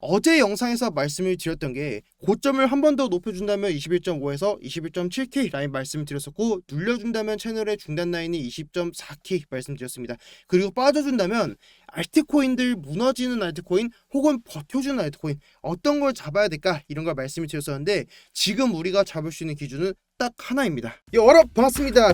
어제 영상에서 말씀을 드렸던 게 고점을 한 번 더 높여준다면 21.5에서 21.7K 라인 말씀드렸었고 눌려준다면 채널의 중단 라인이 20.4K 말씀드렸습니다. 그리고 빠져준다면 알트코인들 무너지는 알트코인 혹은 버텨주는 알트코인 어떤 걸 잡아야 될까 이런 걸 말씀을 드렸었는데 지금 우리가 잡을 수 있는 기준은 딱 하나입니다. 여러분 반갑습니다.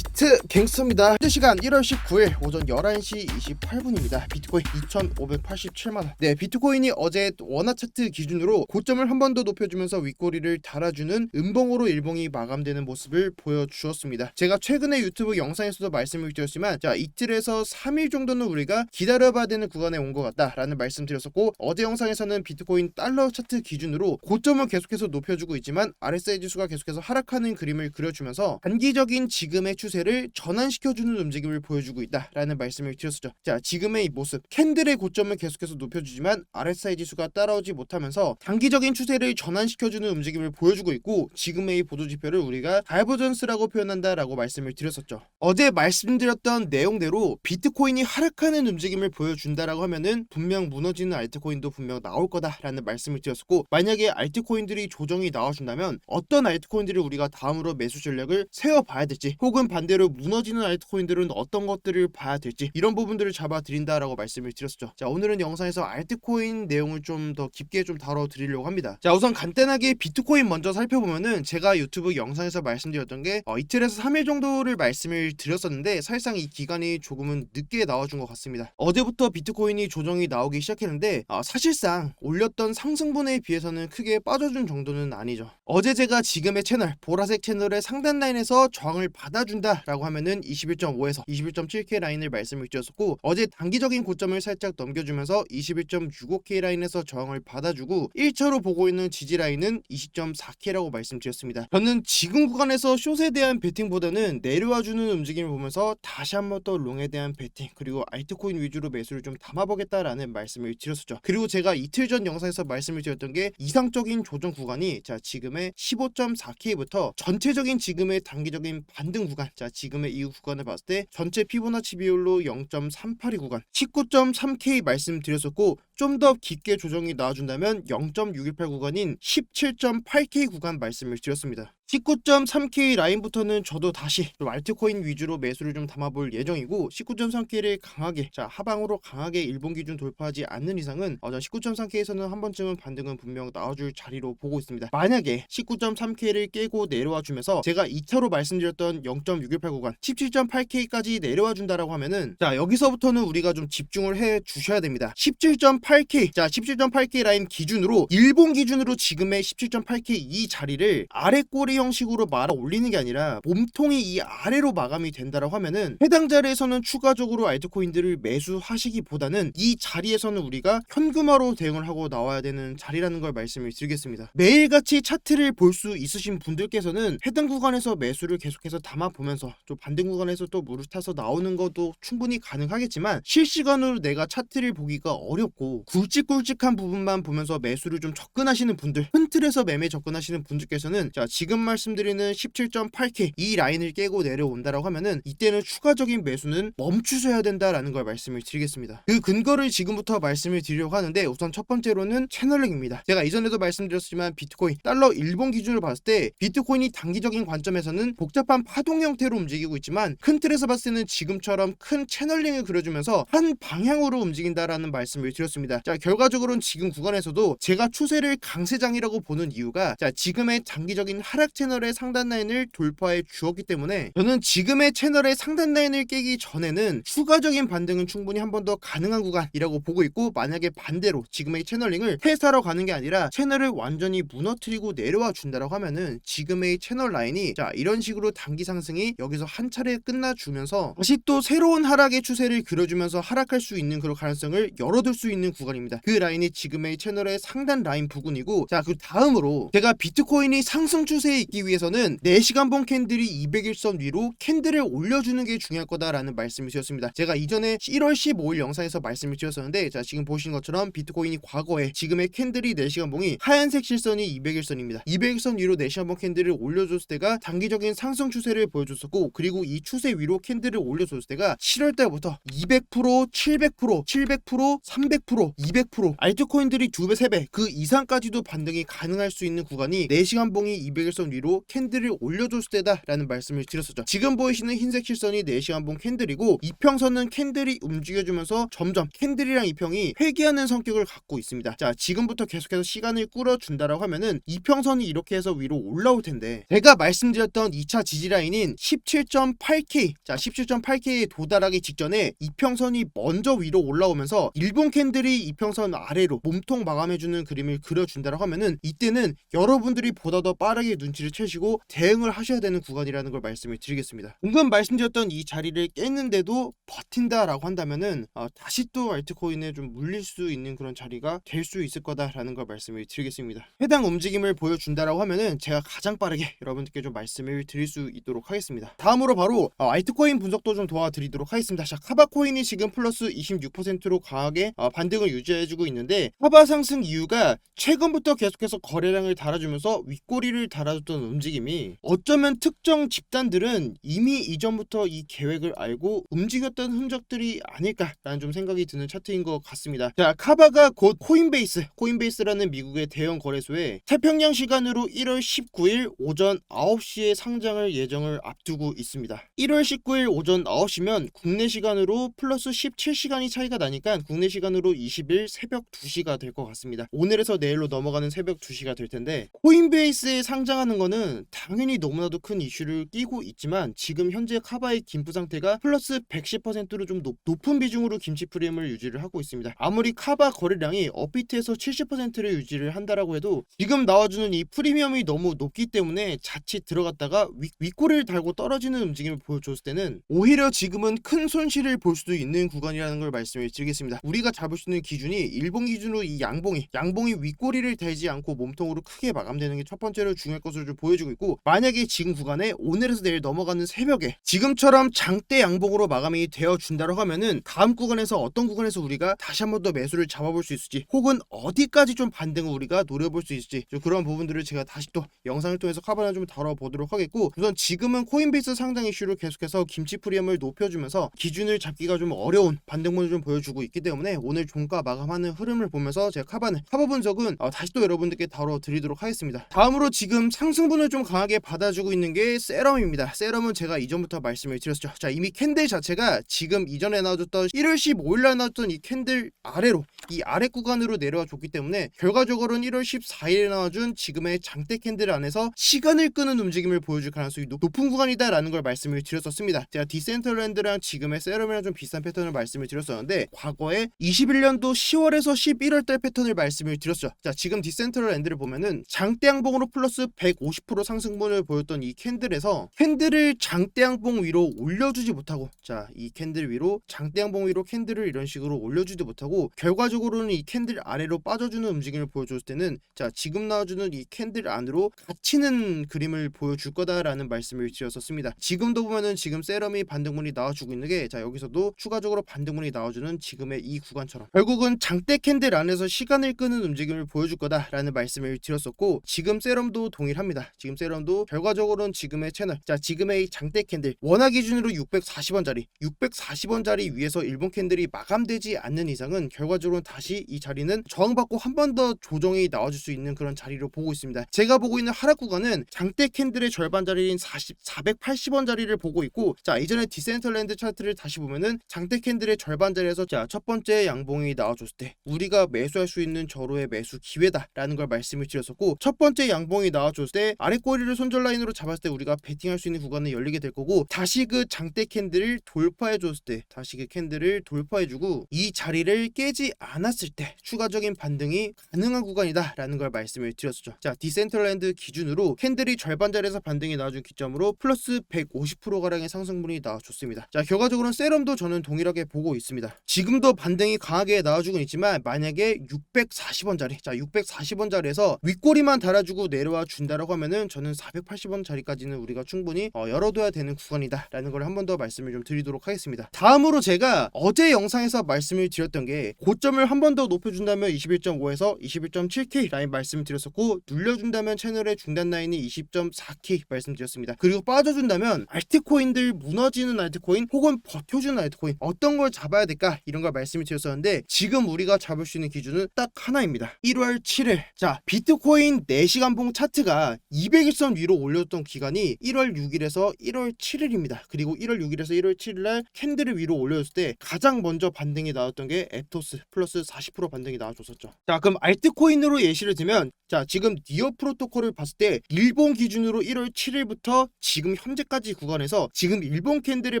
비트 갱스터입니다. 현재 시간 1월 19일 오전 11시 28분입니다. 비트코인 2,587만 원. 네, 비트코인이 어제 원화 차트 기준으로 고점을 한 번 더 높여주면서 윗꼬리를 달아주는 음봉으로 일봉이 마감되는 모습을 보여주었습니다. 제가 최근에 유튜브 영상에서도 말씀을 드렸지만 자 이틀에서 3일 정도는 우리가 기다려봐야 되는 구간에 온 것 같다라는 말씀드렸었고 어제 영상에서는 비트코인 달러 차트 기준으로 고점을 계속해서 높여주고 있지만 RSI 지수가 계속해서 하락하는 그림을 그려주면서 단기적인 지금의 추세 를 전환시켜주는 움직임을 보여주고 있다라는 말씀을 드렸었죠. 자 지금의 이 모습 캔들의 고점을 계속해서 높여주지만 RSI 지수가 따라오지 못하면서 단기적인 추세를 전환시켜주는 움직임을 보여주고 있고 지금의 이 보조 지표를 우리가 다이버전스라고 표현한다라고 말씀을 드렸었죠. 어제 말씀드렸던 내용대로 비트코인이 하락하는 움직임을 보여준다라고 하면은 분명 무너지는 알트코인도 분명 나올 거다라는 말씀을 드렸었고 만약에 알트코인들이 조정이 나와준다면 어떤 알트코인들을 우리가 다음으로 매수 전략을 세워봐야 될지 혹은 반대 로 무너지는 알트코인들은 어떤 것들을 봐야 될지 이런 부분들을 잡아드린다라고 말씀을 드렸었죠. 자 오늘은 영상에서 알트코인 내용을 좀 더 깊게 좀 다뤄드리려고 합니다. 자 우선 간단하게 비트코인 먼저 살펴보면은 제가 유튜브 영상에서 말씀드렸던 게 어, 이틀에서 3일 정도를 말씀을 드렸었는데 사실상 이 기간이 조금은 늦게 나와준 것 같습니다. 어제부터 비트코인이 조정이 나오기 시작했는데 어, 사실상 올렸던 상승분에 비해서는 크게 빠져준 정도는 아니죠. 어제 제가 지금의 채널 보라색 채널의 상단 라인에서 저항을 받아준다 라고 하면은 21.5에서 21.7K 라인을 말씀을 드렸었고 어제 단기적인 고점을 살짝 넘겨주면서 21.65K 라인에서 저항을 받아주고 1차로 보고 있는 지지 라인은 20.4K라고 말씀드렸습니다. 저는 지금 구간에서 숏에 대한 베팅보다는 내려와주는 움직임을 보면서 다시 한 번 더 롱에 대한 베팅 그리고 알트코인 위주로 매수를 좀 담아보겠다라는 말씀을 드렸었죠. 그리고 제가 이틀 전 영상에서 말씀을 드렸던 게 이상적인 조정 구간이 자 지금의 15.4K부터 전체적인 지금의 단기적인 반등 구간 자 지금의 이 구간을 봤을 때 전체 피보나치 비율로 0.382 구간 19.3K 말씀드렸었고 좀 더 깊게 조정이 나와준다면 0.618 구간인 17.8K 구간 말씀을 드렸습니다. 19.3K 라인부터는 저도 다시 좀 알트코인 위주로 매수를 좀 담아볼 예정이고 19.3K를 강하게 자 하방으로 강하게 일본 기준 돌파하지 않는 이상은 어, 19.3K에서는 한 번쯤은 반등은 분명 나와줄 자리로 보고 있습니다. 만약에 19.3K를 깨고 내려와 주면서 제가 2차로 말씀드렸던 0.618 구간 17.8K까지 내려와 준다라고 하면은 자 여기서부터는 우리가 좀 집중을 해 주셔야 됩니다. 17.8K 자 17.8K 라인 기준으로 일본 기준으로 지금의 17.8K 이 자리를 아래 꼬리 형식으로 말아 올리는 게 아니라 몸통이 이 아래로 마감이 된다라고 하면은 해당 자리에서는 추가적으로 알트코인들을 매수하시기보다는 이 자리에서는 우리가 현금화로 대응을 하고 나와야 되는 자리라는 걸 말씀을 드리겠습니다. 매일같이 차트를 볼 수 있으신 분들께서는 해당 구간에서 매수를 계속해서 담아 보면서 또 반등 구간에서 또 물을 타서 나오는 것도 충분히 가능하겠지만 실시간으로 내가 차트를 보기가 어렵고 굵직굵직한 부분만 보면서 매수를 좀 접근하시는 분들 큰 틀에서 매매 접근하시는 분들께서는 자 지금 말씀드리는 17.8K 이 라인을 깨고 내려온다라고 하면은 이때는 추가적인 매수는 멈추셔야 된다라는 걸 말씀을 드리겠습니다. 그 근거를 지금부터 말씀을 드리려고 하는데 우선 첫 번째로는 채널링입니다. 제가 이전에도 말씀드렸지만 비트코인 달러 일본 기준으로 봤을 때 비트코인이 단기적인 관점에서는 복잡한 파동 형태로 움직이고 있지만 큰 틀에서 봤을 때는 지금처럼 큰 채널링을 그려주면서 한 방향으로 움직인다라는 말씀을 드렸습니다. 자 결과적으로는 지금 구간에서도 제가 추세를 강세장이라고 보는 이유가 자 지금의 장기적인 하락 채널의 상단 라인을 돌파해 주었기 때문에 저는 지금의 채널의 상단 라인을 깨기 전에는 추가적인 반등은 충분히 한 번 더 가능한 구간이라고 보고 있고 만약에 반대로 지금의 채널링을 회사로 가는 게 아니라 채널을 완전히 무너뜨리고 내려와 준다라고 하면은 지금의 채널 라인이 자 이런 식으로 단기 상승이 여기서 한 차례 끝나주면서 다시 또 새로운 하락의 추세를 그려주면서 하락할 수 있는 그런 가능성을 열어둘 수 있는 구간입니다. 그 라인이 지금의 채널의 상단 라인 부근이고 자 그 다음으로 제가 비트코인이 상승 추세에 있기 위해서는 4시간 봉 캔들이 200일선 위로 캔들을 올려주는 게 중요할 거다라는 말씀을 드렸습니다. 제가 이전에 1월 15일 영상에서 말씀을 드렸었는데 자 지금 보시는 것처럼 비트코인이 과거에 지금의 캔들이 4시간 봉이 하얀색 실선이 200일선입니다. 200일선 위로 4시간 봉 캔들을 올려줬을 때가 단기적인 상승 추세를 보여줬었고 그리고 이 추세 위로 캔들을 올려줬을 때가 7월 달부터 200%, 700%, 700%, 300%, 200% 알트코인들이 2배, 3배 그 이상까지도 반등이 가능할 수 있는 구간이 4시간 봉이 200일선 위로 캔들을 올려줬을 때다라는 말씀을 드렸었죠. 지금 보이시는 흰색 실선이 4시간 봉 캔들이고 이평선은 캔들이 움직여주면서 점점 캔들이랑 이평이 회귀하는 성격을 갖고 있습니다. 자 지금부터 계속해서 시간을 끌어준다라고 하면은 이평선이 이렇게 해서 위로 올라올 텐데 제가 말씀드렸던 2차 지지라인인 17.8K 자 17.8K에 도달하기 직전에 이평선이 먼저 위로 올라오면서 일본 캔들이 이평선 아래로 몸통 마감해주는 그림을 그려준다라고 하면은 이때는 여러분들이 보다 더 빠르게 눈치 를 채시고 대응을 하셔야 되는 구간이라는 걸 말씀을 드리겠습니다. 방금 말씀드렸던 이 자리를 깼는데도 버틴다라고 한다면은 어, 다시 또 알트코인에 좀 물릴 수 있는 그런 자리가 될 수 있을 거다라는 걸 말씀을 드리겠습니다. 해당 움직임을 보여준다라고 하면은 제가 가장 빠르게 여러분들께 좀 말씀을 드릴 수 있도록 하겠습니다. 다음으로 바로 어, 알트코인 분석도 좀 도와드리도록 하겠습니다. 자, 카바코인이 지금 플러스 26%로 강하게 어, 반등을 유지해주고 있는데 카바 상승 이유가 최근부터 계속해서 거래량을 달아주면서 윗꼬리를 달아줬던 움직임이 어쩌면 특정 집단들은 이미 이전부터 이 계획을 알고 움직였던 흔적들이 아닐까라는 좀 생각이 드는 차트인 것 같습니다. 자, 카바가 곧 코인베이스, 코인베이스라는 미국의 대형 거래소에 태평양 시간으로 1월 19일 오전 9시에 상장을 예정을 앞두고 있습니다. 1월 19일 오전 9시면 국내 시간으로 플러스 17시간이 차이가 나니까 국내 시간으로 20일 새벽 2시가 될 것 같습니다. 오늘에서 내일로 넘어가는 새벽 2시가 될 텐데 코인베이스에 상장하는 거는 당연히 너무나도 큰 이슈를 끼고 있지만 지금 현재 카바의 김프 상태가 플러스 110%로 좀 높, 높은 비중으로 김치 프리미엄을 유지를 하고 있습니다. 아무리 카바 거래량이 업비트에서 70%를 유지를 한다라고 해도 지금 나와주는 이 프리미엄이 너무 높기 때문에 자칫 들어갔다가 위, 윗골을 달고 떨어지는 움직임을 보여줬을 때는 오히려 지금은 큰 손실을 볼 수도 있는 구간이라는 걸 말씀을 드리겠습니다. 우리가 잡을 수 있는 기준이 일본 기준으로 이 양봉이 양봉이 윗꼬리를 대지 않고 몸통으로 크게 마감되는 게 첫 번째로 중요할 것으로 좀 보여지고 있고 만약에 지금 구간에 오늘에서 내일 넘어가는 새벽에 지금처럼 장대 양봉으로 마감이 되어 준다고 하면은 다음 구간에서 어떤 구간에서 우리가 다시 한 번 더 매수를 잡아볼 수 있을지 혹은 어디까지 좀 반등을 우리가 노려볼 수 있을지 좀 그런 부분들을 제가 다시 또 영상을 통해서 카바나 좀 다뤄보도록 하겠고 우선 지금은 코인베이스 상장 이슈로 계속해서 김치 프리엄을 높여주면서 기준을 잡기가 좀 어려운 반등문을 좀 보여주고 있기 때문에 오늘 종가 마감하는 흐름을 보면서 제가 카바는 카바 분석은 어, 다시 또 여러분들께 다뤄드리도록 하겠습니다. 다음으로 지금 상승 분을 좀 강하게 받아주고 있는 게 세럼입니다. 세럼은 제가 이전부터 말씀을 드렸죠. 자 이미 캔들 자체가 지금 이전에 나와줬던 1월 15일날 나왔던 이 캔들 아래로 이 아래 구간으로 내려와 줬기 때문에 결과적으로는 1월 14일에 나와준 지금의 장대 캔들 안에서 시간을 끄는 움직임을 보여줄 가능성이 높- 높은 구간이다라는 걸 말씀을 드렸었습니다. 제가 디센트럴랜드랑 지금의 세럼이랑 좀 비슷한 패턴을 말씀을 드렸었는데 과거에 21년도 10월에서 11월 달 패턴을 말씀을 드렸죠. 자 지금 디센트럴랜드를 보면은 장대 양봉으로 플러스 150% 상승분을 보였던 이 캔들에서 캔들을 장대 양봉 위로 올려주지 못하고 자 이 캔들 위로 장대 양봉 위로 캔들을 이런 식으로 올려주지 못하고 결과적으로는 이 캔들 아래로 빠져주는 움직임을 보여줬을 때는 자 지금 나와주는 이 캔들 안으로 갇히는 그림을 보여줄 거다라는 말씀을 드렸었습니다. 지금도 보면은 지금 세럼이 반등문이 나와주고 있는 게 자 여기서도 추가적으로 반등문이 나와주는 지금의 이 구간처럼 결국은 장대 캔들 안에서 시간을 끄는 움직임을 보여줄 거다라는 말씀을 드렸었고 지금 세럼도 동일합니다. 지금 세럼도 결과적으로는 지금의 채널. 자 지금의 이 장대 캔들. 원화 기준으로 640원짜리. 640원짜리 위에서 일본 캔들이 마감되지 않는 이상은 결과적으로 다시 이 자리는 저항받고 한 번 더 조정이 나와줄 수 있는 그런 자리로 보고 있습니다. 제가 보고 있는 하락 구간은 장대 캔들의 절반 자리인 40, 480원 자리를 보고 있고 자 이전에 디센털랜드 차트를 다시 보면은 장대 캔들의 절반 자리에서 자첫 번째 양봉이 나와줬을 때 우리가 매수할 수 있는 저로의 매수 기회다라는 걸 말씀을 드렸었고 첫 번째 양봉이 나와줬을 때 아래 꼬리를 손절 라인으로 잡았을 때 우리가 베팅할 수 있는 구간은 열리게 될 거고 다시 그 장대 캔들을 돌파해 줬을 때 다시 그 캔들을 돌파해 주고 이 자리를 깨지 않았을 때 추가적인 반등이 가능한 구간이다 라는 걸 말씀을 드렸었죠. 자 디센트럴랜드 기준으로 캔들이 절반 자리에서 반등이 나와준 기점으로 플러스 150% 가량의 상승분이 나와줬습니다. 자 결과적으로는 세럼도 저는 동일하게 보고 있습니다. 지금도 반등이 강하게 나와주고 있지만 만약에 640원짜리 자 640원짜리에서 윗꼬리만 달아주고 내려와 준다라고 하면은 저는 480원 자리까지는 우리가 충분히 어, 열어둬야 되는 구간이다라는 걸 한 번 더 말씀을 좀 드리도록 하겠습니다. 다음으로 제가 어제 영상에서 말씀을 드렸던 게 고점을 한 번 더 높여준다면 21.5에서 21.7K 라인 말씀을 드렸었고 눌려준다면 채널의 중단 라인이 20.4K 말씀드렸습니다. 그리고 빠져준다면 알트코인들 무너지는 알트코인 혹은 버텨주는 알트코인 어떤 걸 잡아야 될까 이런 걸 말씀을 드렸었는데 지금 우리가 잡을 수 있는 기준은 딱 하나입니다. 1월 7일 자 비트코인 4시간봉 차트가 200일선 위로 올렸던 기간이 1월 6일에서 1월 7일입니다. 그리고 1월 6일에서 1월 7일날 캔들을 위로 올렸을 때 가장 먼저 반등이 나왔던 게 에토스 플러스 40% 반등이 나와줬었죠. 자 그럼 알트코인으로 예시를 들면 자 지금 니어 프로토콜을 봤을 때 일본 기준으로 1월 7일부터 지금 현재까지 구간에서 지금 일본 캔들을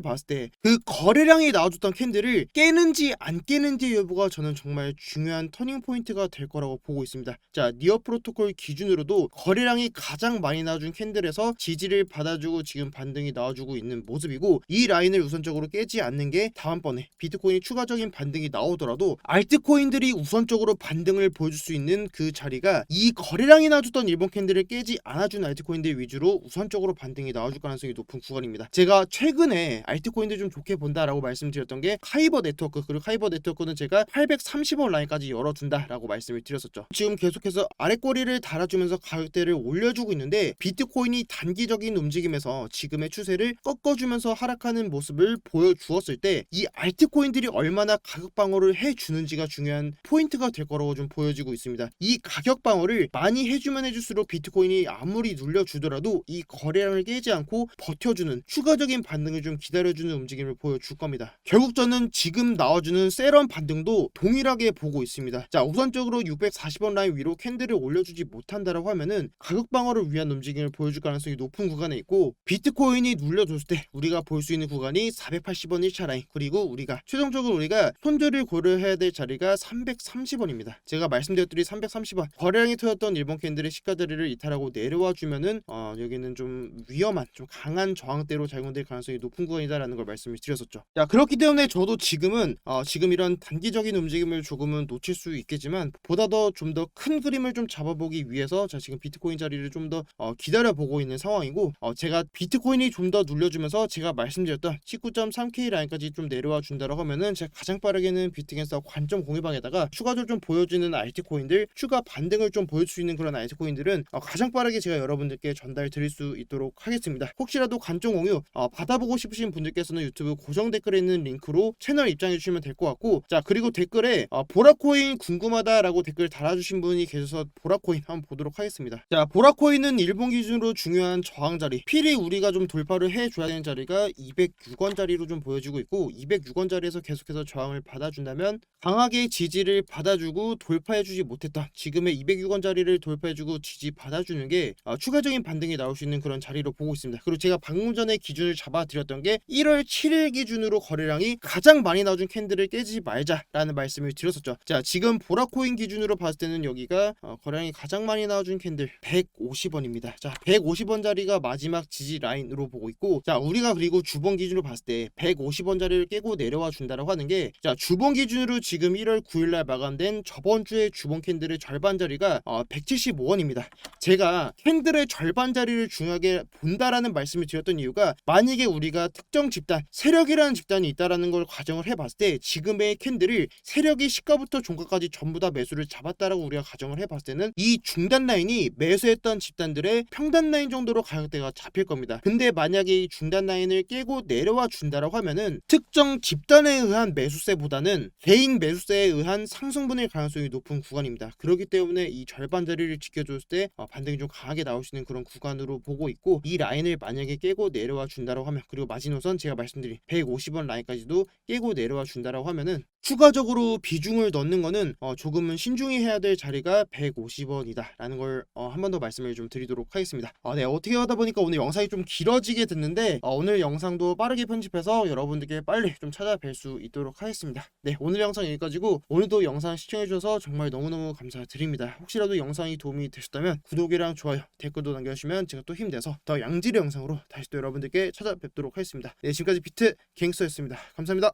봤을 때 그 거래량이 나와줬던 캔들을 깨는지 안 깨는지 여부가 저는 정말 중요한 터닝 포인트가 될 거라고 보고 있습니다. 자 니어 프로토콜 기준으로도 거래량이 가장 많이 나와준 캔들에서 지지를 받아주고 지금 반등이 나와주고 있는 모습이고 이 라인을 우선적으로 깨지 않는 게 다음번에 비트코인이 추가적인 반등이 나오더라도 알트코인들이 우선적으로 반등을 보여줄 수 있는 그 자리가 이 거래량이 나와줬던 일본 캔들을 깨지 않아준 알트코인들 위주로 우선적으로 반등이 나와줄 가능성이 높은 구간입니다. 제가 최근에 알트코인들 좀 좋게 본다라고 말씀드렸던 게 카이버 네트워크 그리고 카이버 네트워크는 제가 830원 라인까지 열어둔다라고 말씀을 드렸었죠. 지금 계속해서 아랫꼬리를 달아주면서 가격대를 올려주고 있는데 비트코인이 단기적인 움직임에서 지금의 추세를 꺾어주면서 하락하는 모습을 보여주었을 때 이 알트코인들이 얼마나 가격 방어를 해주는지가 중요한 포인트가 될 거라고 좀 보여지고 있습니다. 이 가격 방어를 많이 해주면 해줄수록 비트코인이 아무리 눌려주더라도 이 거래량을 깨지 않고 버텨주는 추가적인 반등을 좀 기다려주는 움직임을 보여줄 겁니다. 결국 저는 지금 나와주는 세럼 반등도 동일하게 보고 있습니다. 자 우선적으로 640원 라인 위로 캔들을 올려주지 못한다라고 하면은 가격 방어를 위한 움직임을 보여줄 가능성이 높은 구간에 있고 비트코인이 눌려줬을 때 우리가 볼 수 있는 구간이 480원 1차 라인 그리고 우리가 최종적으로 우리가 손절을 고려해야 될 자리가 330원입니다. 제가 말씀드렸더니 330원 거래량이 터졌던 일본 캔들의 시가들이를 이탈하고 내려와 주면은 어, 여기는 좀 위험한 좀 강한 저항대로 작용될 가능성이 높은 구간이다라는 걸 말씀을 드렸었죠. 자 그렇기 때문에 저도 지금은 어, 지금 이런 단기적인 움직임을 조금은 놓칠 수 있겠지만 보다 더 좀 더 큰 그림을 좀 잡아보기 위해서 자 지금 비트코인 자리를 좀더 어, 기다려 보고 있는 상황이고 어, 제가 비트코인이 좀 더 눌려주면서 제가 말씀드렸던 19.3K 라인까지 좀 내려와 준다라고 하면은 제가 가장 빠르게는 비트겐서 관점 공유방에다가 추가적으로 좀 보여주는 알트코인들 추가 반등을 좀 보여줄 수 있는 그런 알트코인들은 어, 가장 빠르게 제가 여러분들께 전달 드릴 수 있도록 하겠습니다. 혹시라도 관점 공유 어, 받아보고 싶으신 분들께서는 유튜브 고정 댓글에 있는 링크로 채널 입장해 주시면 될 것 같고 자 그리고 댓글에 어, 보라코인 궁금하다라고 댓글 달아주신 분이 계셔서 보라코인 한번 보도록 하겠습니다. 자 보라코인 은 일본 기준으로 중요한 저항 자리 필히 우리가 좀 돌파를 해줘야 되는 자리가 206원 자리로 좀 보여지고 있고 206원 자리에서 계속해서 저항을 받아준다면 강하게 지지를 받아주고 돌파해주지 못했던 지금의 206원 자리를 돌파해주고 지지 받아주는 게 어, 추가적인 반등이 나올 수 있는 그런 자리로 보고 있습니다. 그리고 제가 방금 전에 기준을 잡아드렸던 게 1월 7일 기준으로 거래량이 가장 많이 나와준 캔들을 깨지 말자라는 말씀을 드렸었죠. 자 지금 보라코인 기준으로 봤을 때는 여기가 어, 거래량이 가장 많이 나와준 캔들 150 원입니다. 자 150원 자리가 마지막 지지 라인으로 보고 있고 자 우리가 그리고 주봉 기준으로 봤을 때 150원 자리를 깨고 내려와 준다라고 하는 게 자 주봉 기준으로 지금 1월 9일 날 마감된 저번 주에 주봉 캔들의 절반 자리가 어, 175원입니다. 제가 캔들의 절반 자리를 중요하게 본다라는 말씀을 드렸던 이유가 만약에 우리가 특정 집단 세력이라는 집단이 있다라는 걸 가정을 해 봤을 때 지금의 캔들을 세력이 시가부터 종가까지 전부 다 매수를 잡았다라고 우리가 가정을 해 봤을 때는 이 중단 라인이 매수했던 집 단들의 평단 라인 정도로 가격대가 잡힐 겁니다. 근데 만약에 이 중단 라인을 깨고 내려와 준다라고 하면은 특정 집단에 의한 매수세보다는 개인 매수세에 의한 상승분일 가능성이 높은 구간입니다. 그렇기 때문에 이 절반 자리를 지켜줬을 때 어, 반등이 좀 강하게 나올 수 있는 그런 구간으로 보고 있고 이 라인을 만약에 깨고 내려와 준다라고 하면 그리고 마지노선 제가 말씀드린 150원 라인까지도 깨고 내려와 준다라고 하면은 추가적으로 비중을 넣는 거는 어, 조금은 신중히 해야 될 자리가 150원이다라는 걸 한 번 더 말씀을 좀 드리도록 하겠습니다. 아, 네 어떻게 하다 보니까 오늘 영상이 좀 길어지게 됐는데 어, 오늘 영상도 빠르게 편집해서 여러분들께 빨리 좀 찾아뵐 수 있도록 하겠습니다. 네 오늘 영상 여기까지고 오늘도 영상 시청해주셔서 정말 너무너무 감사드립니다. 혹시라도 영상이 도움이 되셨다면 구독이랑 좋아요 댓글도 남겨주시면 제가 또 힘내서 더 양질의 영상으로 다시 또 여러분들께 찾아뵙도록 하겠습니다. 네 지금까지 비트 갱스터였습니다. 감사합니다.